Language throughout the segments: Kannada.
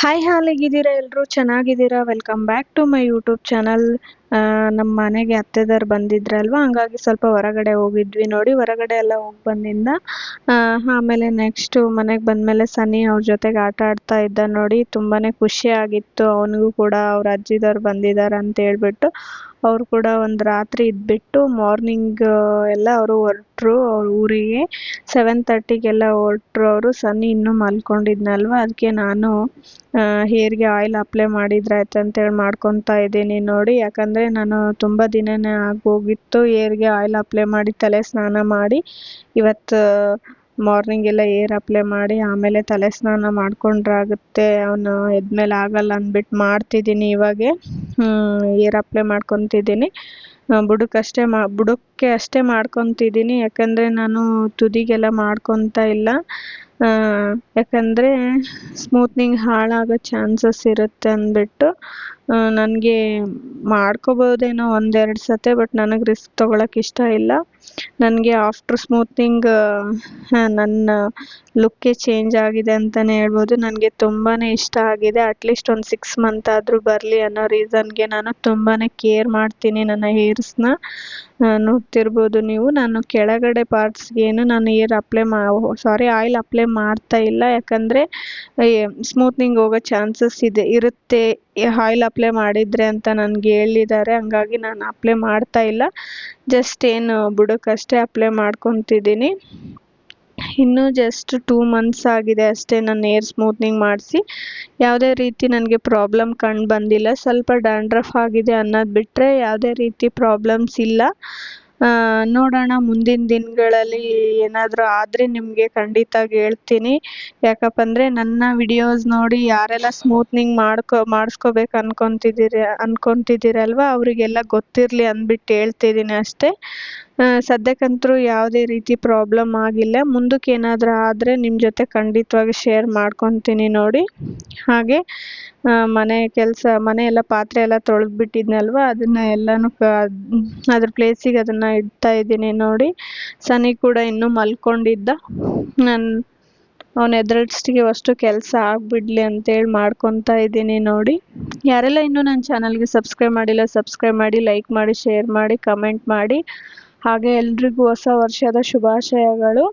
ಹಾಯ್ ಹಾಲ್ ಹೇಗಿದ್ದೀರಾ? ಎಲ್ಲರೂ ಚೆನ್ನಾಗಿದ್ದೀರಾ? Welcome back to my YouTube channel ನಮ್ಮ ಮನೆಗೆ ಅತ್ತೆದಾರು ಬಂದಿದ್ರಲ್ವಾ ಹಂಗಾಗಿ ಸ್ವಲ್ಪ ಹೊರಗಡೆ ಹೋಗಿದ್ವಿ ನೋಡಿ. ಹೊರಗಡೆ ಎಲ್ಲ ಹೋಗಿ ಬಂದಿಂದ ಆಮೇಲೆ ನೆಕ್ಸ್ಟು ಮನೆಗೆ ಬಂದಮೇಲೆ ಸನ್ನಿ ಅವ್ರ ಜೊತೆಗೆ ಆಟ ಆಡ್ತಾ ಇದ್ದ ನೋಡಿ. ತುಂಬಾ ಖುಷಿ ಆಗಿತ್ತು. ಅವನಿಗೂ ಕೂಡ ಅವ್ರ ಅಜ್ಜಿದವ್ರು ಬಂದಿದ್ದಾರೆ ಅಂತ ಹೇಳ್ಬಿಟ್ಟು ಅವ್ರು ಕೂಡ ಒಂದು ರಾತ್ರಿ ಇದ್ಬಿಟ್ಟು ಮಾರ್ನಿಂಗ್ ಎಲ್ಲ ಅವರು ಹೊರಟ್ರು. ಅವ್ರ ಊರಿಗೆ ಸೆವೆನ್ ತರ್ಟಿಗೆಲ್ಲ ಹೊರಟ್ರು ಅವರು. ಸನ್ನಿ ಇನ್ನೂ ಮಲ್ಕೊಂಡಿದ್ನಲ್ವ ಅದಕ್ಕೆ ನಾನು ಹೇರ್ಗೆ ಆಯಿಲ್ ಅಪ್ಲೈ ಮಾಡಿದ್ರೆ ಅಂತ ಅಂತೇಳಿ ಮಾಡ್ಕೊತಾ ಇದ್ದೀನಿ ನೋಡಿ. ಯಾಕಂದರೆ ನಾನು ತುಂಬ ದಿನನೇ ಆಗೋಗಿತ್ತು. ಗೆ ಆಯಿಲ್ ಅಪ್ಲೈ ಮಾಡಿ ತಲೆ ಸ್ನಾನ ಮಾಡಿ, ಇವತ್ತು ಮಾರ್ನಿಂಗ್ ಎಲ್ಲ ಏರ್ ಅಪ್ಲೈ ಮಾಡಿ ಆಮೇಲೆ ತಲೆ ಸ್ನಾನ ಮಾಡ್ಕೊಂಡ್ರಾಗುತ್ತೆ. ಅವನು ಎದ್ಮೇಲೆ ಆಗಲ್ಲ ಅಂದ್ಬಿಟ್ಟು ಮಾಡ್ತಿದ್ದೀನಿ ಇವಾಗೆ. Air apply ಮಾಡ್ಕೊತಿದ್ದೀನಿ. ಬುಡಕ್ಕಷ್ಟೇ ಮಾ, ಬುಡಕ್ಕೆ ಅಷ್ಟೇ ಮಾಡ್ಕೊತಿದ್ದೀನಿ. ಯಾಕಂದರೆ ನಾನು ತುದಿಗೆಲ್ಲ ಮಾಡ್ಕೊತಾ ಇಲ್ಲ. ಯಾಕಂದರೆ ಸ್ಮೂತ್ನಿಂಗ್ ಹಾಳಾಗೋ ಚಾನ್ಸಸ್ ಇರುತ್ತೆ ಅಂದ್ಬಿಟ್ಟು ನನಗೆ ಮಾಡ್ಕೋಬೋದೇನೋ ಒಂದೆರಡು ಸತೆ, ಬಟ್ ನನಗೆ ರಿಸ್ಕ್ ತೊಗೊಳಕ್ಕೆ ಇಷ್ಟ ಇಲ್ಲ. ನನಗೆ ಆಫ್ಟರ್ ಸ್ಮೂತ್ನಿಂಗ್ ನನ್ನ ಲುಕ್ಕೇ ಚೇಂಜ್ ಆಗಿದೆ ಅಂತಲೇ ಹೇಳ್ಬೋದು. ನನಗೆ ತುಂಬಾ ಇಷ್ಟ ಆಗಿದೆ. ಅಟ್ಲೀಸ್ಟ್ ಒಂದು ಸಿಕ್ಸ್ ಮಂತ್ ಆದರೂ ಬರಲಿ ಅನ್ನೋ ರೀಸನ್ಗೆ ನಾನು ತುಂಬಾ ಕೇರ್ ಮಾಡ್ತೀನಿ ನನ್ನ ಹೇರ್ಸ್ನ ನೋಡ್ತಿರ್ಬೋದು ನೀವು. ನಾನು ಕೆಳಗಡೆ ಪಾರ್ಟ್ಸ್ಗೇನು ನಾನು ಏರ್ ಅಪ್ಲೈ ಮಾ ಸಾರಿ ಆಯಿಲ್ ಅಪ್ಲೈ ಮಾಡ್ತಾ ಇಲ್ಲ. ಯಾಕಂದರೆ ಸ್ಮೂತ್ನಿಂಗ್ ಹೋಗೋ ಚಾನ್ಸಸ್ ಇದೆ, ಇರುತ್ತೆ. ಆಯಿಲ್ ಅಪ್ಲೈ ಮಾಡಿದ್ರೆ ಅಂತ ನನಗೆ ಹೇಳಿದ್ದಾರೆ, ಹಂಗಾಗಿ ನಾನು ಅಪ್ಲೈ ಮಾಡ್ತಾ ಇಲ್ಲ. ಜಸ್ಟ್ ಏನು ಬುಡಕ್ಕಷ್ಟೇ ಅಪ್ಲೈ ಮಾಡ್ಕೊತಿದ್ದೀನಿ. ಇನ್ನೂ ಜಸ್ಟ್ ಟೂ ಮಂತ್ಸ್ ಆಗಿದೆ ಅಷ್ಟೇ ನಾನು ಏರ್ ಸ್ಮೂತ್ನಿಂಗ್ ಮಾಡಿಸಿ. ಯಾವುದೇ ರೀತಿ ನನಗೆ ಪ್ರಾಬ್ಲಮ್ ಕಂಡು ಬಂದಿಲ್ಲ. ಸ್ವಲ್ಪ ಡ್ಯಾಂಡ್ರಫ್ ಆಗಿದೆ ಅನ್ನೋದು ಬಿಟ್ಟರೆ ಯಾವುದೇ ರೀತಿ ಪ್ರಾಬ್ಲಮ್ಸ್ ಇಲ್ಲ. ನೋಡೋಣ ಮುಂದಿನ ದಿನಗಳಲ್ಲಿ ಏನಾದರೂ ಆದರೆ ನಿಮಗೆ ಖಂಡಿತ ಹೇಳ್ತೀನಿ. ಯಾಕಪ್ಪ ಅಂದರೆ ನನ್ನ ವಿಡಿಯೋಸ್ ನೋಡಿ ಯಾರೆಲ್ಲ ಸ್ಮೂತ್ನಿಂಗ್ ಮಾಡ್ಕೊ, ಮಾಡಿಸ್ಕೋಬೇಕು ಅನ್ಕೊತಿದ್ದೀರಿ, ಅನ್ಕೊತಿದ್ದೀರಲ್ವ ಅವರಿಗೆಲ್ಲ ಗೊತ್ತಿರಲಿ ಅಂದ್ಬಿಟ್ಟು ಹೇಳ್ತಿದ್ದೀನಿ ಅಷ್ಟೇ. ಸದ್ಯಕ್ಕಂತೂ ಯಾವುದೇ ರೀತಿ ಪ್ರಾಬ್ಲಮ್ ಆಗಿಲ್ಲ. ಮುಂದಕ್ಕೆ ಏನಾದರೂ ಆದರೆ ನಿಮ್ಮ ಜೊತೆ ಖಂಡಿತವಾಗಿ ಶೇರ್ ಮಾಡ್ಕೊತೀನಿ ನೋಡಿ. ಹಾಗೆ ಮನೆ ಕೆಲಸ, ಮನೆ ಎಲ್ಲ ಪಾತ್ರೆ ಎಲ್ಲ ತೊಳೆದ್ಬಿಟ್ಟಿದ್ನಲ್ವ? ಅದನ್ನು ಎಲ್ಲನೂ ಅದ್ರ ಪ್ಲೇಸಿಗೆ ಅದನ್ನು ಇಡ್ತಾ ಇದ್ದೀನಿ ನೋಡಿ. ಸನಿ ಕೂಡ ಇನ್ನೂ ಮಲ್ಕೊಂಡಿದ್ದ. ನಾನು, ಅವನ ಎದುರಿಸ್ಟಿಗೆ ಅಷ್ಟು ಕೆಲಸ ಆಗಿಬಿಡ್ಲಿ ಅಂತೇಳಿ ಮಾಡ್ಕೊತಾ ಇದ್ದೀನಿ ನೋಡಿ. ಯಾರೆಲ್ಲ ಇನ್ನೂ ನನ್ನ ಚಾನಲ್ಗೆ ಸಬ್ಸ್ಕ್ರೈಬ್ ಮಾಡಿಲ್ಲ ಸಬ್ಸ್ಕ್ರೈಬ್ ಮಾಡಿ ಲೈಕ್ ಮಾಡಿ ಶೇರ್ ಮಾಡಿ ಕಮೆಂಟ್ ಮಾಡಿ. ಹಾಗೆ ಎಲ್ರಿಗೂ ಹೊಸ ವರ್ಷದ ಶುಭಾಶಯಗಳು.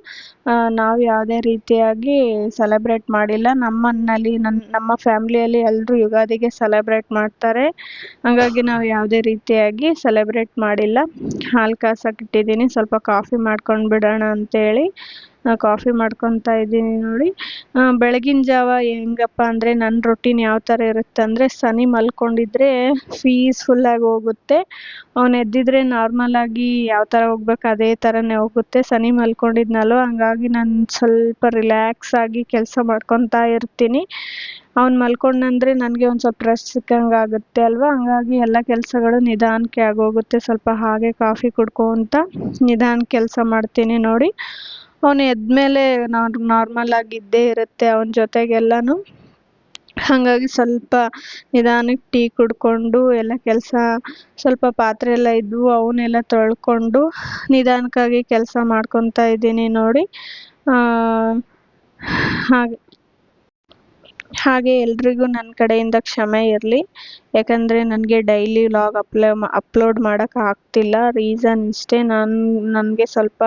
ನಾವು ಯಾವುದೇ ರೀತಿಯಾಗಿ ಸೆಲೆಬ್ರೇಟ್ ಮಾಡಿಲ್ಲ. ನಮ್ಮನ್ನಲ್ಲಿ ನನ್ನ ನಮ್ಮ ಫ್ಯಾಮ್ಲಿಯಲ್ಲಿ ಎಲ್ಲರೂ ಯುಗಾದಿಗೆ ಸೆಲೆಬ್ರೇಟ್ ಮಾಡ್ತಾರೆ. ಹಾಗಾಗಿ ನಾವು ಯಾವುದೇ ರೀತಿಯಾಗಿ ಸೆಲೆಬ್ರೇಟ್ ಮಾಡಿಲ್ಲ. ಹಾಲು ಕಾಸಕ್ಕೆ ಇಟ್ಟಿದ್ದೀನಿ. ಸ್ವಲ್ಪ ಕಾಫಿ ಮಾಡ್ಕೊಂಡು ಬಿಡೋಣ ಅಂತೇಳಿ. ಕಾಫಿ ಮಾಡ್ಕೊತಾ ಇದ್ದೀನಿ ನೋಡಿ. ಬೆಳಗಿನ ಜಾವ ಹೆಂಗಪ್ಪ ಅಂದರೆ ನನ್ನ ರೊಟೀನ್ ಯಾವ ಥರ ಇರುತ್ತೆ ಅಂದರೆ ಸನಿ ಮಲ್ಕೊಂಡಿದ್ರೆ ಪೀಸ್ಫುಲ್ಲಾಗಿ ಹೋಗುತ್ತೆ. ಅವನು ಎದ್ದಿದ್ರೆ ನಾರ್ಮಲಾಗಿ ಯಾವ ಥರ ಹೋಗ್ಬೇಕು ಅದೇ ಥರನೇ ಹೋಗುತ್ತೆ. ಸನಿ ಮಲ್ಕೊಂಡಿದ್ನಲ್ವ, ಹಂಗಾಗಿ ನಾನು ಸ್ವಲ್ಪ ರಿಲ್ಯಾಕ್ಸ್ ಆಗಿ ಕೆಲಸ ಮಾಡ್ಕೊತಾ ಇರ್ತೀನಿ. ಅವ್ನು ಮಲ್ಕೊಂಡಂದ್ರೆ ನನಗೆ ಒಂದು ಸ್ವಲ್ಪ ರೆಸ್ಟ್ ಸಿಕ್ಕಂಗೆ ಆಗುತ್ತೆ ಅಲ್ವಾ? ಹಂಗಾಗಿ ಎಲ್ಲ ಕೆಲಸಗಳು ನಿಧಾನಕ್ಕೆ ಆಗೋಗುತ್ತೆ. ಸ್ವಲ್ಪ ಹಾಗೆ ಕಾಫಿ ಕುಡ್ಕೊಂತ ನಿಧಾನ ಕೆಲಸ ಮಾಡ್ತೀನಿ ನೋಡಿ. ಅವನು ಎದ್ಮೇಲೆ ಮೇಲೆ ನಾರ್ಮಲ್ ಆಗಿ ಇದ್ದೇ ಇರುತ್ತೆ ಅವನ ಜೊತೆಗೆಲ್ಲನೂ. ಹಾಗಾಗಿ ಸ್ವಲ್ಪ ನಿಧಾನಕ್ಕೆ ಟೀ ಕುಡ್ಕೊಂಡು ಎಲ್ಲ ಕೆಲಸ ಸ್ವಲ್ಪ ಪಾತ್ರೆ ಎಲ್ಲ ಇದ್ವು ಅವನ್ನೆಲ್ಲ ತೊಳ್ಕೊಂಡು ನಿಧಾನಕ್ಕಾಗಿ ಕೆಲಸ ಮಾಡ್ಕೊತಾ ಇದ್ದೀನಿ ನೋಡಿ. ಹಾಗೆ. ಹಾಗೆ ಎಲ್ರಿಗೂ ನನ್ನ ಕಡೆಯಿಂದ ಕ್ಷಮೆ ಇರಲಿ. ಯಾಕಂದರೆ ನನಗೆ ಡೈಲಿ ವ್ಲಾಗ್ ಅಪ್ಲೈ ಅಪ್ಲೋಡ್ ಮಾಡೋಕ್ಕೆ ಆಗ್ತಿಲ್ಲ. ರೀಸನ್ ಇಷ್ಟೇ ನಾನು, ನನಗೆ ಸ್ವಲ್ಪ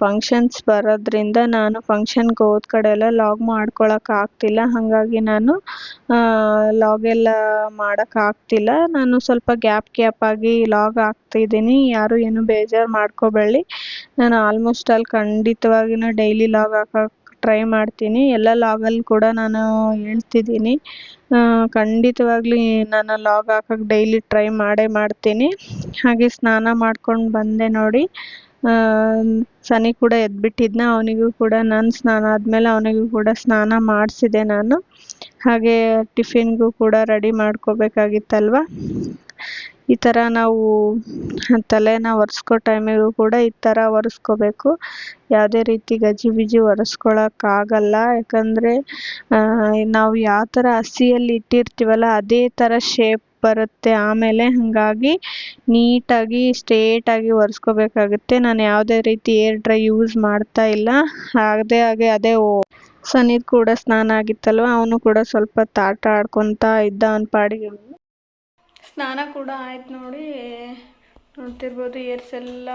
ಫಂಕ್ಷನ್ಸ್ ಬರೋದ್ರಿಂದ ನಾನು ಫಂಕ್ಷನ್ಗೆ ಹೋದ ಕಡೆ ಎಲ್ಲ ಲಾಗ್ ಮಾಡ್ಕೊಳಕ್ಕೆ ಆಗ್ತಿಲ್ಲ. ಹಾಗಾಗಿ ನಾನು ಲಾಗ್ ಎಲ್ಲ ಆಗ್ತಿಲ್ಲ. ನಾನು ಸ್ವಲ್ಪ ಗ್ಯಾಪ್ ಗ್ಯಾಪ್ ಆಗಿ ಲಾಗ್ ಹಾಕ್ತಿದ್ದೀನಿ. ಯಾರು ಏನು ಬೇಜಾರು ಮಾಡ್ಕೋಬೇಡಿ. ನಾನು ಆಲ್ಮೋಸ್ಟ್ ಆಲ್ ಖಂಡಿತವಾಗಿಯೂ ಡೈಲಿ ಲಾಗ್ ಹಾಕಕ್ಕೆ ಟ್ರೈ ಮಾಡ್ತೀನಿ. ಎಲ್ಲ ಲಾಗಲ್ಲಿ ಕೂಡ ನಾನು ಹೇಳ್ತಿದ್ದೀನಿ. ಖಂಡಿತವಾಗ್ಲೂ ನಾನು ಲಾಗ್ ಹಾಕಕ್ಕೆ ಡೈಲಿ ಟ್ರೈ ಮಾಡೇ ಮಾಡ್ತೀನಿ. ಹಾಗೆ ಸ್ನಾನ ಮಾಡ್ಕೊಂಡು ಬಂದೆ ನೋಡಿ. ಸನಿ ಕೂಡ ಎದ್ಬಿಟ್ಟಿದ್ನ. ಅವನಿಗೂ ಕೂಡ ನಾನು ಸ್ನಾನ ಆದಮೇಲೆ ಅವನಿಗೂ ಕೂಡ ಸ್ನಾನ ಮಾಡಿಸಿದೆ ನಾನು. ಹಾಗೆ ಟಿಫಿನ್ಗೂ ಕೂಡ ರೆಡಿ ಮಾಡ್ಕೋಬೇಕಾಗಿತ್ತಲ್ವ? ಈ ಥರ ನಾವು ತಲೆನ ಒರೆಸ್ಕೋ ಟೈಮಿಗೂ ಕೂಡ ಈ ಥರ ಒರೆಸ್ಕೋಬೇಕು. ಯಾವುದೇ ರೀತಿ ಗಜಿಬಿಜಿ ಒರೆಸ್ಕೊಳಕ್ಕಾಗಲ್ಲ ಯಾಕಂದರೆ ನಾವು ಯಾವ ಥರ ಹಸಿಯಲ್ಲಿ ಇಟ್ಟಿರ್ತೀವಲ್ಲ, ಅದೇ ಥರ ಶೇಪ್ ಬರುತ್ತೆ. ಆಮೇಲೆ ಹಾಗಾಗಿ ನೀಟಾಗಿ ಸ್ಟ್ರೇಟಾಗಿ ಒರೆಸ್ಕೋಬೇಕಾಗುತ್ತೆ. ನಾನು ಯಾವುದೇ ರೀತಿ ಏರ್ ಡ್ರೈ ಯೂಸ್ ಮಾಡ್ತಾ ಇಲ್ಲ. ಅದೇ ಹಾಗೆ ಅದೇ ಸನಿದ್ ಕೂಡ ಸ್ನಾನ ಆಗಿತ್ತಲ್ವ? ಅವನು ಕೂಡ ಸ್ವಲ್ಪ ಆಟ ಆಡ್ಕೊತಾ ಇದ್ದ ಅವನ ಪಾಡಿಗೆ. ಸ್ನಾನ ಕೂಡ ಆಯ್ತು ನೋಡಿ. ನೋಡ್ತಿರ್ಬೋದು ಏರ್ಸ್ ಎಲ್ಲ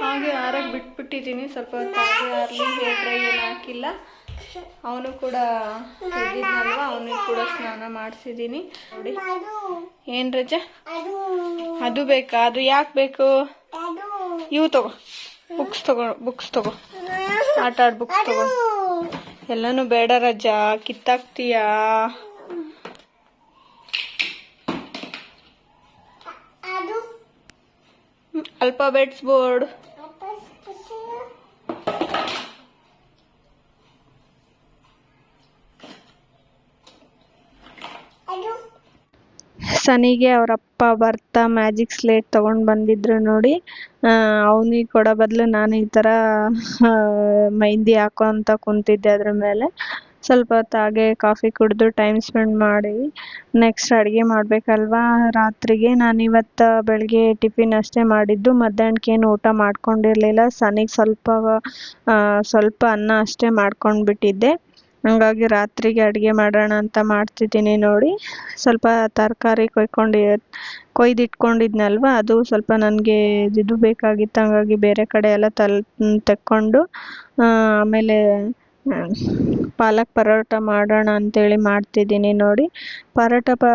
ಹಾಗೆ ಆರಕ್ಕೆ ಬಿಟ್ಬಿಟ್ಟಿದ್ದೀನಿ ಸ್ವಲ್ಪ ಹಾಗೆ ಆರಲಿ ಹೇರ್ ಏನು ಹಾಕಿಲ್ಲ. ಅವನು ಕೂಡ ಎದ್ದಿದ್ನಲ್ವ? ಅವನಿಗೆ ಕೂಡ ಸ್ನಾನ ಮಾಡಿಸಿದ್ದೀನಿ ನೋಡಿ. ಏನು ರಜೆ? ಅದು ಬೇಕಾ? ಅದು ಯಾಕೆ ಬೇಕು? ಇವು ತಗೋ. ಬುಕ್ಸ್ ತಗೋ ಬುಕ್ಸ್ ತಗೋ. ಆಟ ಆಡ್ ಬುಕ್ಸ್ ತಗೋ. ಎಲ್ಲನೂ ಬೇಡ ರಜಾ. ಕಿತ್ತಾಕ್ತೀಯಾ? ಅಲ್ಫಾಬೆಟ್ಸ್ ಬೋರ್ಡ್ ಸನಿಗೆ ಅವರಪ್ಪ ಬರ್ತಾ ಮ್ಯಾಜಿಕ್ ಸ್ಲೇಟ್ ತಗೊಂಡ್ ಬಂದಿದ್ರು ನೋಡಿ. ಅವನಿಗೆ ಕೊಡೋ ಬದಲು ನಾನು ಈ ಥರ ಮೆಹಂದಿ ಹಾಕೋಂತ ಕುಂತಿದ್ದೆ ಅದ್ರ ಮೇಲೆ. ಸ್ವಲ್ಪ ಹೊತ್ತು ಹಾಗೆ ಕಾಫಿ ಕುಡಿದು ಟೈಮ್ ಸ್ಪೆಂಡ್ ಮಾಡಿ ನೆಕ್ಸ್ಟ್ ಅಡುಗೆ ಮಾಡಬೇಕಲ್ವಾ? ರಾತ್ರಿಗೆ ನಾನು ಇವತ್ತು ಬೆಳಗ್ಗೆ ಟಿಫಿನ್ ಅಷ್ಟೇ ಮಾಡಿದ್ದು ಮಧ್ಯಾಹ್ನಕ್ಕೇನು ಊಟ ಮಾಡ್ಕೊಂಡಿರಲಿಲ್ಲ. ಸನಿಗೆ ಸ್ವಲ್ಪ ಸ್ವಲ್ಪ ಅನ್ನ ಅಷ್ಟೇ ಮಾಡ್ಕೊಂಡು ಬಿಟ್ಟಿದ್ದೆ ಹಂಗಾಗಿ ರಾತ್ರಿಗೆ ಅಡುಗೆ ಮಾಡೋಣ ಅಂತ ಮಾಡ್ತಿದ್ದೀನಿ ನೋಡಿ. ಸ್ವಲ್ಪ ತರಕಾರಿ ಕೊಯ್ಕೊಂಡು, ಕೊಯ್ದಿಟ್ಕೊಂಡಿದ್ನಲ್ವ? ಅದು ಸ್ವಲ್ಪ ನನಗೆ ಇದು ಬೇಕಾಗಿತ್ತು. ಹಂಗಾಗಿ ಬೇರೆ ಕಡೆ ಎಲ್ಲ ತಲ್, ತೆಕ್ಕೊಂಡು ಆಮೇಲೆ ಪಾಲಕ್ ಪರೋಟ ಮಾಡೋಣ ಅಂತೇಳಿ ಮಾಡ್ತಿದ್ದೀನಿ ನೋಡಿ. ಪರೋಟ ಪ,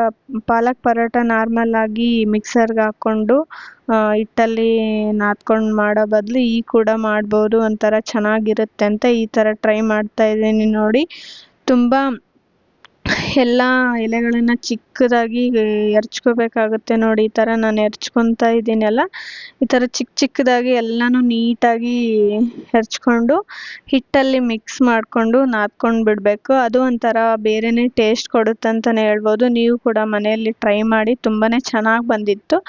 ಪಾಲಕ್ ಪರೋಟ ನಾರ್ಮಲ್ಲಾಗಿ ಮಿಕ್ಸರ್ಗೆ ಹಾಕ್ಕೊಂಡು ಹಿಟ್ಟಲ್ಲಿ ನಾದ್ಕೊಂಡು ಮಾಡೋ ಬದಲು ಈ ಕೂಡ ಮಾಡ್ಬೋದು ಒಂಥರ ಚೆನ್ನಾಗಿರುತ್ತೆ ಅಂತ ಈ ಥರ ಟ್ರೈ ಮಾಡ್ತಾ ಇದ್ದೀನಿ ನೋಡಿ. ತುಂಬ ಎಲ್ಲ ಎಲೆಗಳನ್ನು ಚಿಕ್ಕದಾಗಿ ಎರಚ್ಕೊಬೇಕಾಗುತ್ತೆ ನೋಡಿ. ಈ ಥರ ನಾನು ಹೆರ್ಚ್ಕೊತಾ ಇದ್ದೀನಲ್ಲ ಈ ಥರ ಚಿಕ್ಕ ಚಿಕ್ಕದಾಗಿ ಎಲ್ಲನೂ ನೀಟಾಗಿ ಹೆರ್ಚ್ಕೊಂಡು ಹಿಟ್ಟಲ್ಲಿ ಮಿಕ್ಸ್ ಮಾಡಿಕೊಂಡು ನಾದ್ಕೊಂಡು ಬಿಡಬೇಕು. ಅದು ಒಂಥರ ಬೇರೆಯೇ ಟೇಸ್ಟ್ ಕೊಡುತ್ತೆ ಅಂತಲೇ ಹೇಳ್ಬೋದು. ನೀವು ಕೂಡ ಮನೆಯಲ್ಲಿ ಟ್ರೈ ಮಾಡಿ ತುಂಬಾ ಚೆನ್ನಾಗಿ ಬಂದಿತ್ತು.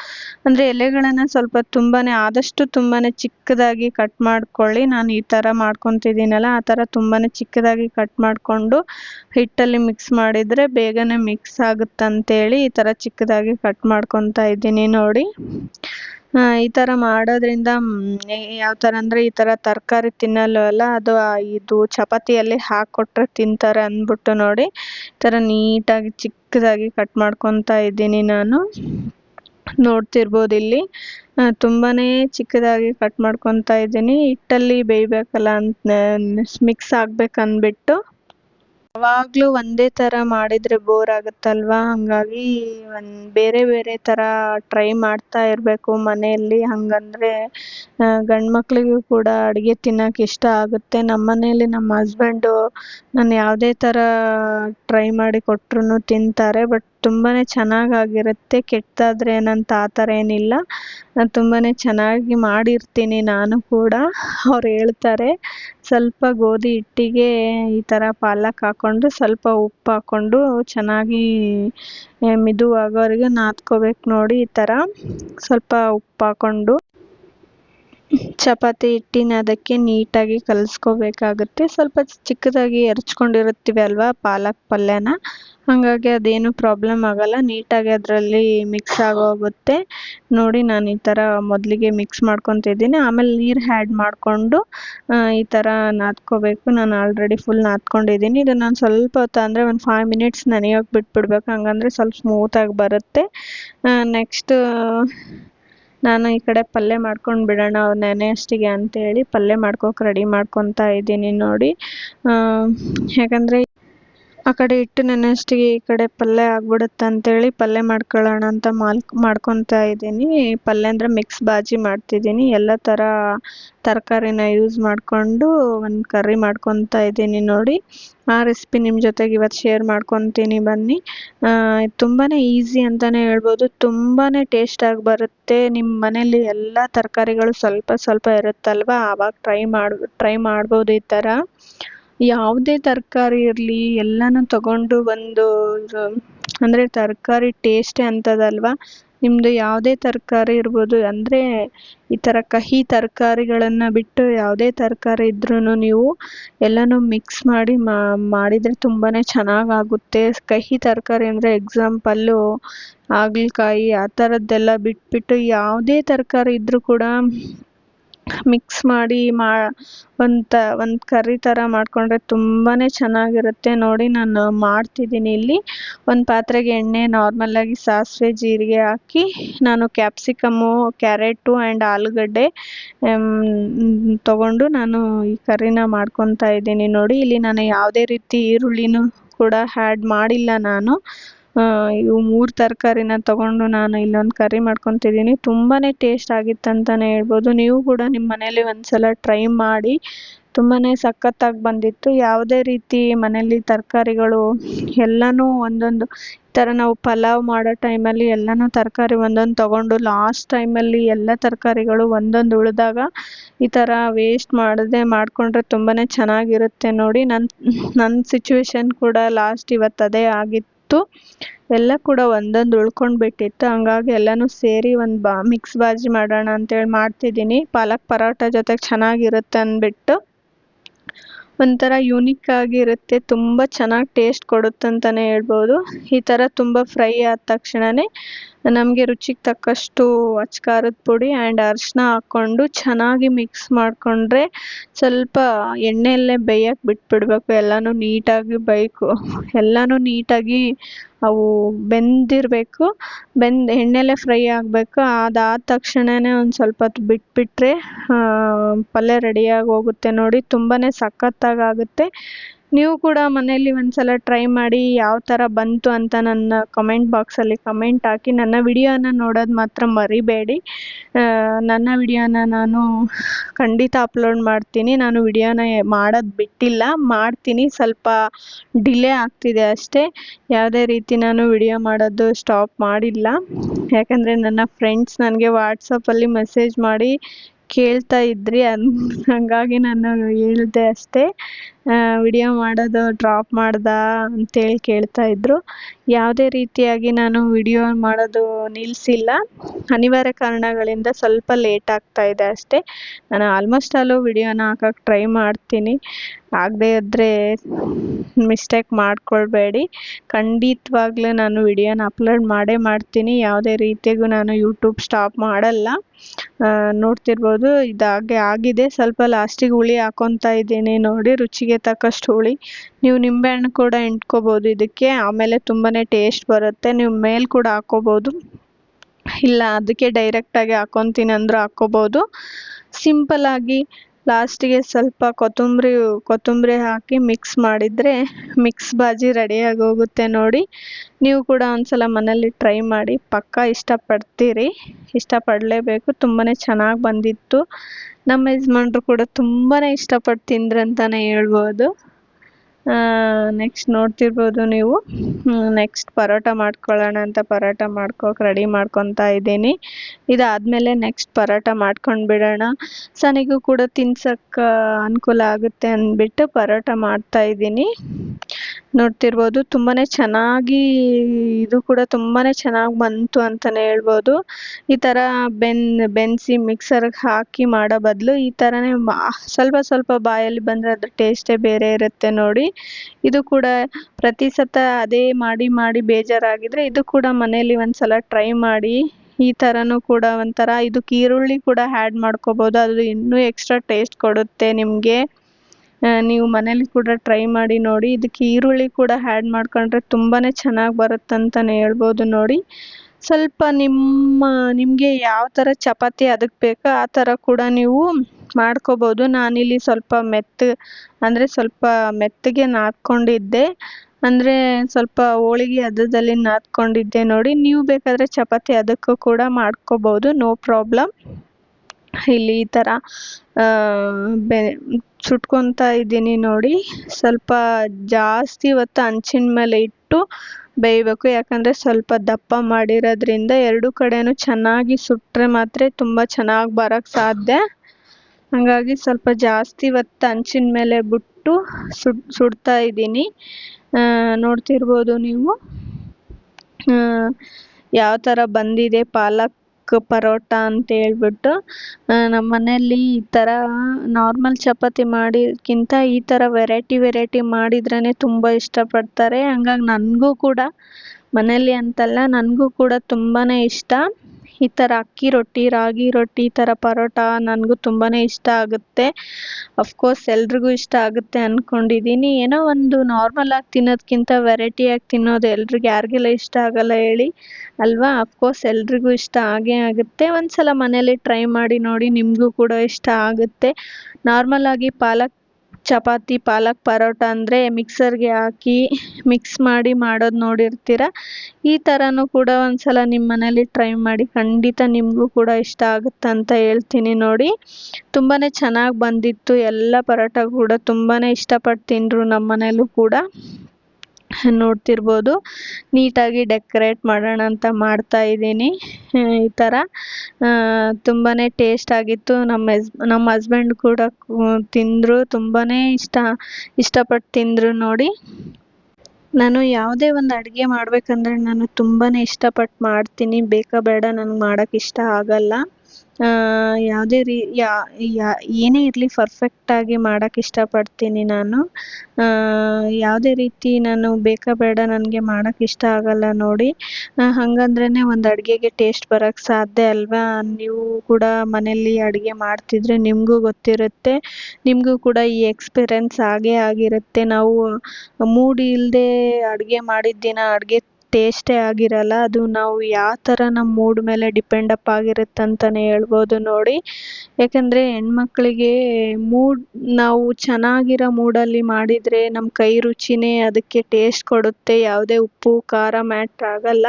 ಅಂದರೆ ಎಲೆಗಳನ್ನು ಸ್ವಲ್ಪ ತುಂಬಾ ಆದಷ್ಟು ತುಂಬಾ ಚಿಕ್ಕದಾಗಿ ಕಟ್ ಮಾಡ್ಕೊಳ್ಳಿ. ನಾನು ಈ ಥರ ಮಾಡ್ಕೊತಿದ್ದೀನಲ್ಲ, ಆ ಥರ ತುಂಬಾ ಚಿಕ್ಕದಾಗಿ ಕಟ್ ಮಾಡಿಕೊಂಡು ಹಿಟ್ಟಲ್ಲಿ ಮಿಕ್ಸ್ ಮಾಡಿದರೆ ಬೇಗನೆ ಮಿಕ್ಸ್ ಆಗುತ್ತೆ ಆಗುತ್ತಂತೇಳಿ ಈ ಥರ ಚಿಕ್ಕದಾಗಿ ಕಟ್ ಮಾಡ್ಕೊತಾ ಇದ್ದೀನಿ ನೋಡಿ. ಈ ಥರ ಮಾಡೋದ್ರಿಂದ ಯಾವ ಥರ ಅಂದರೆ ಈ ಥರ ತರಕಾರಿ ತಿನ್ನಲ್ವಲ್ಲ ಅದು ಇದು ಚಪಾತಿಯಲ್ಲಿ ಹಾಕ್ಕೊಟ್ರೆ ತಿಂತಾರೆ ಅಂದ್ಬಿಟ್ಟು ನೋಡಿ. ಈ ಥರ ನೀಟಾಗಿ ಚಿಕ್ಕದಾಗಿ ಕಟ್ ಮಾಡ್ಕೊತಾ ಇದ್ದೀನಿ ನಾನು. ನೋಡ್ತಿರ್ಬೋದು ಇಲ್ಲಿ. ತುಂಬಾ ಚಿಕ್ಕದಾಗಿ ಕಟ್ ಮಾಡ್ಕೊತಾ ಇದ್ದೀನಿ. ಹಿಟ್ಟಲ್ಲಿ ಬೇಯಬೇಕಲ್ಲ ಅಂತ ಮಿಕ್ಸ್ ಆಗ್ಬೇಕು ಅಂದ್ಬಿಟ್ಟು ಯಾವಾಗಲೂ ಒಂದೇ ತರ ಮಾಡಿದ್ರೆ ಬೋರ್ ಆಗುತ್ತಲ್ವಾ? ಹಾಗಾಗಿ ಒಂದು ಬೇರೆ ಬೇರೆ ತರ ಟ್ರೈ ಮಾಡ್ತಾ ಇರಬೇಕು ಮನೆಯಲ್ಲಿ. ಹಾಗಂದ್ರೆ ಗಂಡು ಮಕ್ಕಳಿಗೂ ಕೂಡ ಅಡುಗೆ ತಿನ್ನೋಕೆ ಇಷ್ಟ ಆಗುತ್ತೆ. ನಮ್ಮ ಮನೆಯಲ್ಲಿ ನಮ್ಮ ಹಸ್ಬೆಂಡು ನಾನು ಯಾವುದೇ ತರ ಟ್ರೈ ಮಾಡಿ ಕೊಟ್ರೂ ತಿಂತಾರೆ ಬಟ್ ತುಂಬಾ ಚೆನ್ನಾಗಾಗಿರುತ್ತೆ. ಕೆಟ್ಟದಾದ್ರೆ ಏನಂತ ಆ ಥರ ಏನಿಲ್ಲ. ನಾನು ತುಂಬಾ ಚೆನ್ನಾಗಿ ಮಾಡಿರ್ತೀನಿ ನಾನು ಕೂಡ. ಅವ್ರು ಹೇಳ್ತಾರೆ, ಸ್ವಲ್ಪ ಗೋಧಿ ಹಿಟ್ಟಿಗೆ ಈ ಥರ ಪಾಲಕ್ ಹಾಕ್ಕೊಂಡು ಸ್ವಲ್ಪ ಉಪ್ಪು ಹಾಕ್ಕೊಂಡು ಚೆನ್ನಾಗಿ ಮಿದುವಾಗೋವರೆಗೆ ನಾದ್ಕೋಬೇಕು ನೋಡಿ ಈ ಥರ. ಸ್ವಲ್ಪ ಉಪ್ಪು ಹಾಕ್ಕೊಂಡು ಚಪಾತಿ ಹಿಟ್ಟಿನ ಅದಕ್ಕೆ ನೀಟಾಗಿ ಕಲಿಸ್ಕೋಬೇಕಾಗುತ್ತೆ. ಸ್ವಲ್ಪ ಚಿಕ್ಕದಾಗಿ ಹೆರ್ಚ್ಕೊಂಡಿರುತ್ತೀವಿ ಅಲ್ವಾ ಪಾಲಕ್ ಪಲ್ಯನ? ಹಾಗಾಗಿ ಅದೇನು ಪ್ರಾಬ್ಲಮ್ ಆಗಲ್ಲ. ನೀಟಾಗಿ ಅದರಲ್ಲಿ ಮಿಕ್ಸ್ ಆಗೋಗುತ್ತೆ. ನೋಡಿ ನಾನು ಈ ಥರ ಮೊದಲಿಗೆ ಮಿಕ್ಸ್ ಮಾಡ್ಕೊತಿದ್ದೀನಿ ಆಮೇಲೆ ನೀರು ಹ್ಯಾಡ್ ಮಾಡಿಕೊಂಡು ಈ ಥರ ನಾದ್ಕೋಬೇಕು. ನಾನು ಆಲ್ರೆಡಿ ಫುಲ್ ನಾದ್ಕೊಂಡಿದ್ದೀನಿ. ಇದು ನಾನು ಸ್ವಲ್ಪ ಹೊತ್ತು ಅಂದರೆ ಒಂದು ಫೈವ್ ಮಿನಿಟ್ಸ್ ನೆನೆಯೋಕೆ ಬಿಟ್ಬಿಡ್ಬೇಕು. ಹಂಗಂದ್ರೆ ಸ್ವಲ್ಪ ಸ್ಮೂತಾಗಿ ಬರುತ್ತೆ. ನೆಕ್ಸ್ಟ್ ನಾನು ಈ ಕಡೆ ಪಲ್ಯ ಮಾಡ್ಕೊಂಡು ಬಿಡೋಣ ಅವ್ರು ನೆನೆಯಷ್ಟಿಗೆ ಅಂತೇಳಿ ಪಲ್ಯ ಮಾಡ್ಕೋಕೆ ರೆಡಿ ಮಾಡ್ಕೊತಾ ಇದ್ದೀನಿ ನೋಡಿ. ಯಾಕಂದರೆ ಆ ಕಡೆ ಹಿಟ್ಟು ನೆನೆಯಷ್ಟಿಗೆ ಈ ಕಡೆ ಪಲ್ಯ ಆಗ್ಬಿಡುತ್ತೆ ಅಂತೇಳಿ ಪಲ್ಯ ಮಾಡ್ಕೊಳ್ಳೋಣ ಅಂತ ಮಾಲ್, ಮಾಡ್ಕೊತಾ ಇದ್ದೀನಿ. ಪಲ್ಯ ಅಂದರೆ ಮಿಕ್ಸ್ ಬಾಜಿ ಮಾಡ್ತಿದ್ದೀನಿ. ಎಲ್ಲ ಥರ ತರಕಾರಿನ ಯೂಸ್ ಮಾಡಿಕೊಂಡು ಒಂದು ಕರಿ ಮಾಡ್ಕೊತಾ ಇದ್ದೀನಿ ನೋಡಿ. ಆ ರೆಸಿಪಿ ನಿಮ್ಮ ಜೊತೆಗೆ ಇವತ್ತು ಶೇರ್ ಮಾಡ್ಕೊತೀನಿ ಬನ್ನಿ. ತುಂಬಾ ಈಸಿ ಅಂತಲೇ ಹೇಳ್ಬೋದು. ತುಂಬಾ ಟೇಸ್ಟಾಗಿ ಬರುತ್ತೆ. ನಿಮ್ಮ ಮನೇಲಿ ಎಲ್ಲ ತರಕಾರಿಗಳು ಸ್ವಲ್ಪ ಸ್ವಲ್ಪ ಇರುತ್ತಲ್ವ? ಆವಾಗ ಟ್ರೈ ಮಾಡಿ ಟ್ರೈ ಮಾಡ್ಬೋದು ಈ ಥರ ಯಾವುದೇ ತರಕಾರಿ ಇರಲಿ, ಎಲ್ಲನೂ ತಗೊಂಡು ಬಂದು ಅಂದರೆ ತರಕಾರಿ ಟೇಸ್ಟೇ ಅಂಥದ್ದಲ್ವಾ ನಿಮ್ಮದು ಯಾವುದೇ ತರಕಾರಿ ಇರ್ಬೋದು, ಅಂದರೆ ಈ ಥರ ಕಹಿ ತರಕಾರಿಗಳನ್ನು ಬಿಟ್ಟು ಯಾವುದೇ ತರಕಾರಿ ಇದ್ರೂ ನೀವು ಎಲ್ಲನೂ ಮಿಕ್ಸ್ ಮಾಡಿ ಮಾಡಿದರೆ ತುಂಬಾ ಚೆನ್ನಾಗಾಗುತ್ತೆ. ಕಹಿ ತರಕಾರಿ ಅಂದರೆ ಎಕ್ಸಾಂಪಲ್ಲು ಹಾಗಲಕಾಯಿ ಆ ಥರದ್ದೆಲ್ಲ ಬಿಟ್ಬಿಟ್ಟು ಯಾವುದೇ ತರಕಾರಿ ಇದ್ದರೂ ಕೂಡ ಮಿಕ್ಸ್ ಮಾಡಿ ಮಾ, ಒಂತ, ಒಂದು ಕರಿ ಥರ ಮಾಡಿಕೊಂಡ್ರೆ ತುಂಬಾ ಚೆನ್ನಾಗಿರುತ್ತೆ. ನೋಡಿ ನಾನು ಮಾಡ್ತಿದ್ದೀನಿ ಇಲ್ಲಿ. ಒಂದು ಪಾತ್ರೆಗೆ ಎಣ್ಣೆ ನಾರ್ಮಲಾಗಿ ಸಾಸಿವೆ, ಜೀರಿಗೆ ಹಾಕಿ ನಾನು ಕ್ಯಾಪ್ಸಿಕಮ್ಮು ಕ್ಯಾರೆಟು ಆ್ಯಂಡ್ ಆಲೂಗಡ್ಡೆ ತಗೊಂಡು ನಾನು ಈ ಕರ್ರಿನ ಮಾಡ್ಕೊತಾ ಇದ್ದೀನಿ. ನೋಡಿ ಇಲ್ಲಿ ನಾನು ಯಾವುದೇ ರೀತಿ ಈರುಳ್ಳಿನೂ ಕೂಡ ಆ್ಯಡ್ ಮಾಡಿಲ್ಲ ನಾನು. ಇವು ಮೂರು ತರಕಾರಿನ ತಗೊಂಡು ನಾನು ಇಲ್ಲೊಂದು ಕರಿ ಮಾಡ್ಕೊತಿದ್ದೀನಿ ತುಂಬಾ ಟೇಸ್ಟ್ ಆಗಿತ್ತು ಅಂತಲೇ ಹೇಳ್ಬೋದು. ನೀವು ಕೂಡ ನಿಮ್ಮ ಮನೇಲಿ ಒಂದ್ಸಲ ಟ್ರೈ ಮಾಡಿ ತುಂಬಾ ಸಖತ್ತಾಗಿ ಬಂದಿತ್ತು. ಯಾವುದೇ ರೀತಿ ಮನೇಲಿ ತರಕಾರಿಗಳು ಎಲ್ಲನೂ ಒಂದೊಂದು, ಈ ಥರ ನಾವು ಪಲಾವ್ ಮಾಡೋ ಟೈಮಲ್ಲಿ ಎಲ್ಲನೂ ತರಕಾರಿ ಒಂದೊಂದು ತಗೊಂಡು ಲಾಸ್ಟ್ ಟೈಮಲ್ಲಿ ಎಲ್ಲ ತರಕಾರಿಗಳು ಒಂದೊಂದು ಉಳಿದಾಗ ಈ ಥರ ವೇಸ್ಟ್ ಮಾಡದೆ ಮಾಡಿಕೊಂಡ್ರೆ ತುಂಬಾ ಚೆನ್ನಾಗಿರುತ್ತೆ ನೋಡಿ. ನನ್ನ ನನ್ನ ಸಿಚುವೇಶನ್ ಕೂಡ ಲಾಸ್ಟ್ ಇವತ್ತು ಅದೇ ಆಗಿತ್ತು. ಎಲ್ಲ ಕೂಡ ಒಂದೊಂದು ಉಳ್ಕೊಂಡು ಬಿಟ್ಟಿತ್ತು. ಹಂಗಾಗಿ ಎಲ್ಲನೂ ಸೇರಿ ಒಂದು ಬಾ ಮಿಕ್ಸ್ ಬಾಜಿ ಮಾಡೋಣ ಅಂತೇಳಿ ಮಾಡ್ತಿದ್ದೀನಿ. ಪಾಲಕ್ ಪರೋಟ ಜೊತೆಗೆ ಚೆನ್ನಾಗಿರುತ್ತೆ ಅಂದ್ಬಿಟ್ಟು. ಒಂಥರ ಯೂನಿಕ್ ಆಗಿರುತ್ತೆ. ತುಂಬ ಚೆನ್ನಾಗಿ ಟೇಸ್ಟ್ ಕೊಡುತ್ತೆ ಅಂತಲೇ ಹೇಳ್ಬೋದು. ಈ ಥರ ತುಂಬ ಫ್ರೈ ಆದ ತಕ್ಷಣವೇ ನಮಗೆ ರುಚಿಗೆ ತಕ್ಕಷ್ಟು ಅಚ್ಕಾರದ ಪುಡಿ ಆ್ಯಂಡ್ ಅರಿಶಿನ ಹಾಕ್ಕೊಂಡು ಚೆನ್ನಾಗಿ ಮಿಕ್ಸ್ ಮಾಡಿಕೊಂಡ್ರೆ ಸ್ವಲ್ಪ ಎಣ್ಣೆಯಲ್ಲೇ ಬೇಯಕ್ಕೆ ಬಿಟ್ಬಿಡಬೇಕು. ಎಲ್ಲನೂ ನೀಟಾಗಿ ಬೇಯಕು. ಎಲ್ಲನೂ ನೀಟಾಗಿ ಅವು ಬೆಂದಿರಬೇಕು. ಬೆಂದು ಎಣ್ಣೆಲೇ ಫ್ರೈ ಆಗಬೇಕು. ಅದಾದ ತಕ್ಷಣವೇ ಒಂದು ಸ್ವಲ್ಪ ಹೊತ್ತು ಬಿಟ್ಬಿಟ್ರೆ ಪಲ್ಯ ರೆಡಿಯಾಗಿ ಹೋಗುತ್ತೆ ನೋಡಿ. ತುಂಬಾ ಸಖತ್ತಾಗಿ ಆಗುತ್ತೆ. ನೀವು ಕೂಡ ಮನೆಯಲ್ಲಿ ಒಂದ್ಸಲ ಟ್ರೈ ಮಾಡಿ ಯಾವ ಥರ ಬಂತು ಅಂತ ನನ್ನ ಕಮೆಂಟ್ ಬಾಕ್ಸಲ್ಲಿ ಕಮೆಂಟ್ ಹಾಕಿ. ನನ್ನ ವಿಡಿಯೋನ ನೋಡೋದು ಮಾತ್ರ ಮರಿಬೇಡಿ. ನನ್ನ ವಿಡಿಯೋನ ನಾನು ಖಂಡಿತ ಅಪ್ಲೋಡ್ ಮಾಡ್ತೀನಿ. ನಾನು ವಿಡಿಯೋನ ಮಾಡೋದು ಬಿಟ್ಟಿಲ್ಲ. ಮಾಡ್ತೀನಿ. ಸ್ವಲ್ಪ ಡಿಲೇ ಆಗ್ತಿದೆ ಅಷ್ಟೇ. ಯಾವುದೇ ರೀತಿ ನಾನು ವಿಡಿಯೋ ಮಾಡೋದು ಸ್ಟಾಪ್ ಮಾಡಿಲ್ಲ. ಯಾಕಂದರೆ ನನ್ನ ಫ್ರೆಂಡ್ಸ್ ನನಗೆ ವಾಟ್ಸಪ್ಪಲ್ಲಿ ಮೆಸೇಜ್ ಮಾಡಿ ಕೇಳ್ತಾ ಇದ್ರಿ. ಅನ್ ಹಾಗಾಗಿ ನಾನು ಹೇಳಿದೆ ಅಷ್ಟೇ. ವಿಡಿಯೋ ಮಾಡೋದು ಡ್ರಾಪ್ ಮಾಡ್ದಾ ಅಂತೇಳಿ ಕೇಳ್ತಾ ಇದ್ದರು ಯಾವುದೇ ರೀತಿಯಾಗಿ ನಾನು ವಿಡಿಯೋ ಮಾಡೋದು ನಿಲ್ಲಿಸಿಲ್ಲ ಅನಿವಾರ್ಯ ಕಾರಣಗಳಿಂದ ಸ್ವಲ್ಪ ಲೇಟ್ ಆಗ್ತಾ ಇದೆ ಅಷ್ಟೇ. ನಾನು ಆಲ್ಮೋಸ್ಟ್ ಆಲು ವಿಡಿಯೋನ ಹಾಕಕ್ಕೆ ಟ್ರೈ ಮಾಡ್ತೀನಿ. ಆಗದೇ ಇದ್ದರೆ ಮಿಸ್ಟೇಕ್ ಮಾಡ್ಕೊಳ್ಬೇಡಿ. ಖಂಡಿತವಾಗ್ಲೂ ನಾನು ವಿಡಿಯೋನ ಅಪ್ಲೋಡ್ ಮಾಡೇ ಮಾಡ್ತೀನಿ. ಯಾವುದೇ ರೀತಿಗೂ ನಾನು ಯೂಟ್ಯೂಬ್ ಸ್ಟಾಪ್ ಮಾಡಲ್ಲ. ನೋಡ್ತಿರ್ಬೋದು. ಇದಾಗೆ ಆಗಿದೆ. ಸ್ವಲ್ಪ ಲಾಸ್ಟಿಗೆ ಹುಳಿ ಹಾಕೊತಾ ಇದ್ದೀನಿ. ನೋಡಿ, ರುಚಿಗೆ ತಕ್ಕಷ್ಟು ಹುಳಿ. ನೀವು ನಿಂಬೆಹಣ್ಣು ಕೂಡ ಇಟ್ಕೋಬೋದು ಇದಕ್ಕೆ. ಆಮೇಲೆ ತುಂಬಾ ಟೇಸ್ಟ್ ಬರುತ್ತೆ. ನೀವು ಮೇಲೆ ಕೂಡ ಹಾಕ್ಕೋಬೋದು. ಇಲ್ಲ, ಅದಕ್ಕೆ ಡೈರೆಕ್ಟಾಗಿ ಹಾಕ್ಕೊತೀನಿ ಅಂದರೂ ಹಾಕ್ಕೋಬೋದು. ಸಿಂಪಲ್ಲಾಗಿ ಲಾಸ್ಟಿಗೆ ಸ್ವಲ್ಪ ಕೊತ್ತಂಬ್ರಿ ಕೊತ್ತಂಬ್ರಿ ಹಾಕಿ ಮಿಕ್ಸ್ ಮಾಡಿದರೆ ಮಿಕ್ಸ್ ಬಾಜಿ ರೆಡಿಯಾಗಿ ಹೋಗುತ್ತೆ ನೋಡಿ. ನೀವು ಕೂಡ ಒಂದ್ಸಲ ಮನೇಲಿ ಟ್ರೈ ಮಾಡಿ ಪಕ್ಕಾ ಇಷ್ಟಪಡ್ತೀರಿ. ಇಷ್ಟಪಡಲೇಬೇಕು ತುಂಬಾ ಚೆನ್ನಾಗಿ ಬಂದಿತ್ತು. ನಮ್ಮ ಯಜಮಾನ್ರು ಕೂಡ ತುಂಬಾ ಇಷ್ಟಪಟ್ಟು ತಿಂದ್ರಂತಲೇ ಹೇಳ್ಬೋದು. ನೆಕ್ಸ್ಟ್ ನೋಡ್ತಿರ್ಬೋದು ನೀವು. ನೆಕ್ಸ್ಟ್ ಪರೋಟ ಮಾಡ್ಕೊಳ್ಳೋಣ ಅಂತ ಪರೋಟ ಮಾಡ್ಕೋಕೆ ರೆಡಿ ಮಾಡ್ಕೊತಾ ಇದ್ದೀನಿ. ಇದಾದಮೇಲೆ ನೆಕ್ಸ್ಟ್ ಪರೋಟ ಮಾಡ್ಕೊಂಡು ಬಿಡೋಣ ಸನಿಗೂ ಕೂಡ ತಿನ್ಸಕ್ಕೆ ಅನುಕೂಲ ಆಗುತ್ತೆ ಅಂದ್ಬಿಟ್ಟು ಪರೋಟ ಮಾಡ್ತಾ ಇದ್ದೀನಿ. ನೋಡ್ತಿರ್ಬೋದು. ತುಂಬಾ ಚೆನ್ನಾಗಿ ಇದು ಕೂಡ ತುಂಬಾ ಚೆನ್ನಾಗಿ ಬಂತು ಅಂತಲೇ ಹೇಳ್ಬೋದು. ಈ ಥರ ಬೆನ್, ಬೆನ್ಸಿ ಮಿಕ್ಸರ್ಗೆ ಹಾಕಿ ಮಾಡೋ ಬದಲು ಈ ಥರನೇ ಸ್ವಲ್ಪ ಸ್ವಲ್ಪ ಬಾಯಲ್ಲಿ ಬಂದರೆ ಅದ್ರ ಟೇಸ್ಟೇ ಬೇರೆ ಇರುತ್ತೆ ನೋಡಿ. ಇದು ಕೂಡ ಪ್ರತಿ ಸತ ಅದೇ ಮಾಡಿ ಮಾಡಿ ಬೇಜಾರಾಗಿದ್ದರೆ ಇದು ಕೂಡ ಮನೇಲಿ ಒಂದ್ಸಲ ಟ್ರೈ ಮಾಡಿ. ಈ ಥರನೂ ಕೂಡ ಒಂಥರ ಇದಕ್ಕೆ ಈರುಳ್ಳಿ ಕೂಡ ಆ್ಯಡ್ ಮಾಡ್ಕೋಬೋದು. ಅದು ಇನ್ನೂ ಎಕ್ಸ್ಟ್ರಾ ಟೇಸ್ಟ್ ಕೊಡುತ್ತೆ ನಿಮಗೆ. ನೀವು ಮನೇಲಿ ಕೂಡ ಟ್ರೈ ಮಾಡಿ ನೋಡಿ. ಇದಕ್ಕೆ ಈರುಳ್ಳಿ ಕೂಡ ಆ್ಯಡ್ ಮಾಡ್ಕೊಂಡ್ರೆ ತುಂಬಾ ಚೆನ್ನಾಗಿ ಬರುತ್ತೆ ಅಂತಲೇ ಹೇಳ್ಬೋದು ನೋಡಿ. ಸ್ವಲ್ಪ ನಿಮ್ಮ, ನಿಮಗೆ ಯಾವ ಥರ ಚಪಾತಿ ಅದಕ್ಕೆ ಬೇಕೋ, ಆ ಥರ ಕೂಡ ನೀವು ಮಾಡ್ಕೋಬೋದು. ನಾನಿಲ್ಲಿ ಸ್ವಲ್ಪ ಮೆತ್ತ, ಅಂದರೆ ಸ್ವಲ್ಪ ಮೆತ್ತಗೆ ನಾದ್ಕೊಂಡಿದ್ದೆ. ಅಂದರೆ ಸ್ವಲ್ಪ ಹೋಳಿಗೆ ಅದದಲ್ಲಿ ನಾದ್ಕೊಂಡಿದ್ದೆ ನೋಡಿ. ನೀವು ಬೇಕಾದರೆ ಚಪಾತಿ ಅದಕ್ಕೂ ಕೂಡ ಮಾಡ್ಕೋಬೋದು ನೋ ಪ್ರಾಬ್ಲಮ್ ಇಲ್ಲಿ ಈ ಥರ ಬೆ ಸುಟ್ಕೊತಾ ಇದ್ದೀನಿ ನೋಡಿ. ಸ್ವಲ್ಪ ಜಾಸ್ತಿ ಹೊತ್ತು ಹಂಚಿನ ಮೇಲೆ ಇಟ್ಟು ಬೇಯಬೇಕು. ಯಾಕಂದರೆ ಸ್ವಲ್ಪ ದಪ್ಪ ಮಾಡಿರೋದ್ರಿಂದ ಎರಡೂ ಕಡೆಯೂ ಚೆನ್ನಾಗಿ ಸುಟ್ಟರೆ ಮಾತ್ರ ತುಂಬ ಚೆನ್ನಾಗಿ ಬರೋಕ್ಕೆ ಸಾಧ್ಯ. ಹಾಗಾಗಿ ಸ್ವಲ್ಪ ಜಾಸ್ತಿ ಹೊತ್ತು ಹಂಚಿನ ಮೇಲೆ ಬಿಟ್ಟು ಸುಡ್ ಸುಡ್ತಾ ಇದ್ದೀನಿ. ನೋಡ್ತಿರ್ಬೋದು ನೀವು. ಯಾವ ಥರ ಬಂದಿದೆ ಪಾಲಕ್? ಪರೋಟ ಅಂತ ಹೇಳ್ಬಿಟ್ಟು ನಮ್ಮ ಮನೆಯಲ್ಲಿ ಈ ಥರ ನಾರ್ಮಲ್ ಚಪಾತಿ ಮಾಡಿದ್ಕಿಂತ ಈ ಥರ ವೆರೈಟಿ ವೆರೈಟಿ ಮಾಡಿದ್ರೇ ತುಂಬ ಇಷ್ಟಪಡ್ತಾರೆ. ಹಂಗಾಗಿ ನನಗೂ ಕೂಡ ಮನೆಯಲ್ಲಿ ಅಂತಲ್ಲ, ನನಗೂ ಕೂಡ ತುಂಬಾ ಇಷ್ಟ. ಈ ಥರ ಅಕ್ಕಿ ರೊಟ್ಟಿ, ರಾಗಿ ರೊಟ್ಟಿ ಈ ಥರ ಪರೋಟ ನನಗೂ ತುಂಬಾ ಇಷ್ಟ ಆಗುತ್ತೆ. ಅಫ್ಕೋರ್ಸ್ ಎಲ್ರಿಗೂ ಇಷ್ಟ ಆಗುತ್ತೆ ಅಂದ್ಕೊಂಡಿದ್ದೀನಿ ಏನೋ ಒಂದು ನಾರ್ಮಲಾಗಿ ತಿನ್ನೋದಕ್ಕಿಂತ ವೆರೈಟಿಯಾಗಿ ತಿನ್ನೋದು ಎಲ್ರಿಗೆ ಯಾರಿಗೆಲ್ಲ ಇಷ್ಟ ಆಗಲ್ಲ ಹೇಳಿ. ಅಲ್ವಾ? ಅಫ್ಕೋರ್ಸ್ ಎಲ್ರಿಗೂ ಇಷ್ಟ ಆಗೇ ಆಗುತ್ತೆ. ಒಂದ್ಸಲ ಮನೇಲಿ ಟ್ರೈ ಮಾಡಿ ನೋಡಿ ನಿಮಗೂ ಕೂಡ ಇಷ್ಟ ಆಗುತ್ತೆ. ನಾರ್ಮಲಾಗಿ ಪಾಲಕ್ ಚಪಾತಿ, ಪಾಲಕ್, ಪರೋಟ ಅಂದರೆ ಮಿಕ್ಸರ್ಗೆ ಹಾಕಿ ಮಿಕ್ಸ್ ಮಾಡಿ ಮಾಡೋದು ನೋಡಿರ್ತೀರ. ಈ ಥರನೂ ಕೂಡ ಒಂದ್ಸಲ ನಿಮ್ಮ ಮನೇಲಿ ಟ್ರೈ ಮಾಡಿ ಖಂಡಿತ ನಿಮಗೂ ಕೂಡ ಇಷ್ಟ ಆಗುತ್ತೆ ಅಂತ ಹೇಳ್ತೀನಿ ನೋಡಿ. ತುಂಬಾ ಚೆನ್ನಾಗಿ ಬಂದಿತ್ತು. ಎಲ್ಲ ಪರೋಟ ಕೂಡ ತುಂಬಾ ಇಷ್ಟಪಟ್ಟು ತಿಂದರು ನಮ್ಮ ಮನೇಲೂ ಕೂಡ. ನೋಡ್ತಿರ್ಬೋದು. ನೀಟಾಗಿ ಡೆಕೋರೇಟ್ ಮಾಡೋಣ ಅಂತ ಮಾಡ್ತಾ ಇದ್ದೀನಿ. ಈ ಥರ. ತುಂಬಾ ಟೇಸ್ಟ್ ಆಗಿತ್ತು. ನಮ್ಮ ನಮ್ಮ ಹಸ್ಬೆಂಡ್ ಕೂಡ ತಿಂದರು. ತುಂಬಾ ಇಷ್ಟ, ಇಷ್ಟಪಟ್ಟು ತಿಂದರು ನೋಡಿ. ನಾನು ಯಾವುದೇ ಒಂದು ಅಡುಗೆ ಮಾಡಬೇಕಂದ್ರೆ ನಾನು ತುಂಬಾ ಇಷ್ಟಪಟ್ಟು ಮಾಡ್ತೀನಿ. ಬೇಕಾ ಬೇಡ ನನಗೆ ಮಾಡೋಕ್ಕೆ ಇಷ್ಟ ಆಗಲ್ಲ. ಯಾವುದೇ ರೀ, ಯಾ ಏನೇ ಇರಲಿ ಪರ್ಫೆಕ್ಟಾಗಿ ಮಾಡೋಕ್ಕೆ ಇಷ್ಟಪಡ್ತೀನಿ ನಾನು. ಯಾವುದೇ ರೀತಿ ನಾನು ಬೇಕಾ ಬೇಡ ನನಗೆ ಮಾಡೋಕ್ಕೆ ಇಷ್ಟ ಆಗಲ್ಲ ನೋಡಿ. ಹಾಗಂದ್ರೇ ಒಂದು ಅಡುಗೆಗೆ ಟೇಸ್ಟ್ ಬರೋಕ್ಕೆ ಸಾಧ್ಯ ಅಲ್ವಾ? ನೀವು ಕೂಡ ಮನೆಯಲ್ಲಿ ಅಡುಗೆ ಮಾಡ್ತಿದ್ರೆ ನಿಮಗೂ ಗೊತ್ತಿರುತ್ತೆ. ನಿಮಗೂ ಕೂಡ ಈ ಎಕ್ಸ್ಪೀರಿಯನ್ಸ್ ಆಗೇ ಆಗಿರುತ್ತೆ. ನಾವು ಮೂಡಿ ಇಲ್ಲದೆ ಅಡುಗೆ ಮಾಡಿದ ದಿನ ಅಡುಗೆ ಟೇಸ್ಟೇ ಆಗಿರಲ್ಲ, ಅದು ನಾವು ಯಾವ ಥರ ನಮ್ಮ ಮೂಡ್ ಮೇಲೆ ಡಿಪೆಂಡ್ ಅಪ್ ಆಗಿರುತ್ತೆ ಅಂತಲೇ ಹೇಳ್ಬೋದು ನೋಡಿ. ಯಾಕಂದರೆ ಹೆಣ್ಮಕ್ಳಿಗೆ ಮೂಡ್, ನಾವು ಚೆನ್ನಾಗಿರೋ ಮೂಡಲ್ಲಿ ಮಾಡಿದರೆ ನಮ್ಮ ಕೈ ರುಚಿನೇ ಅದಕ್ಕೆ ಟೇಸ್ಟ್ ಕೊಡುತ್ತೆ, ಯಾವುದೇ ಉಪ್ಪು, ಖಾರ ಮ್ಯಾಟ್ರ್ ಆಗಲ್ಲ.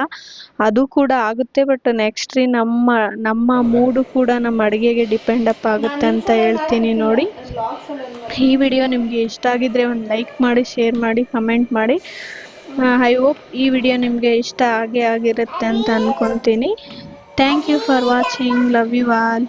ಅದು ಕೂಡ ಆಗುತ್ತೆ, ಬಟ್ ನೆಕ್ಸ್ಟ್ ರೀ ನಮ್ಮ ನಮ್ಮ ಮೂಡು ಕೂಡ ನಮ್ಮ ಅಡುಗೆಗೆ ಡಿಪೆಂಡ್ ಅಪ್ ಆಗುತ್ತೆ ಅಂತ ಹೇಳ್ತೀನಿ ನೋಡಿ. ಈ ವಿಡಿಯೋ ನಿಮಗೆ ಇಷ್ಟ ಆಗಿದ್ರೆ ಒಂದು ಲೈಕ್ ಮಾಡಿ, ಶೇರ್ ಮಾಡಿ, ಕಮೆಂಟ್ ಮಾಡಿ. ಐ ಹೋಪ್ ಈ ವಿಡಿಯೋ ನಿಮಗೆ ಇಷ್ಟ ಆಗೇ ಆಗಿರುತ್ತೆ ಅಂತ ಅಂದ್ಕೊತೀನಿ thank you for watching love you all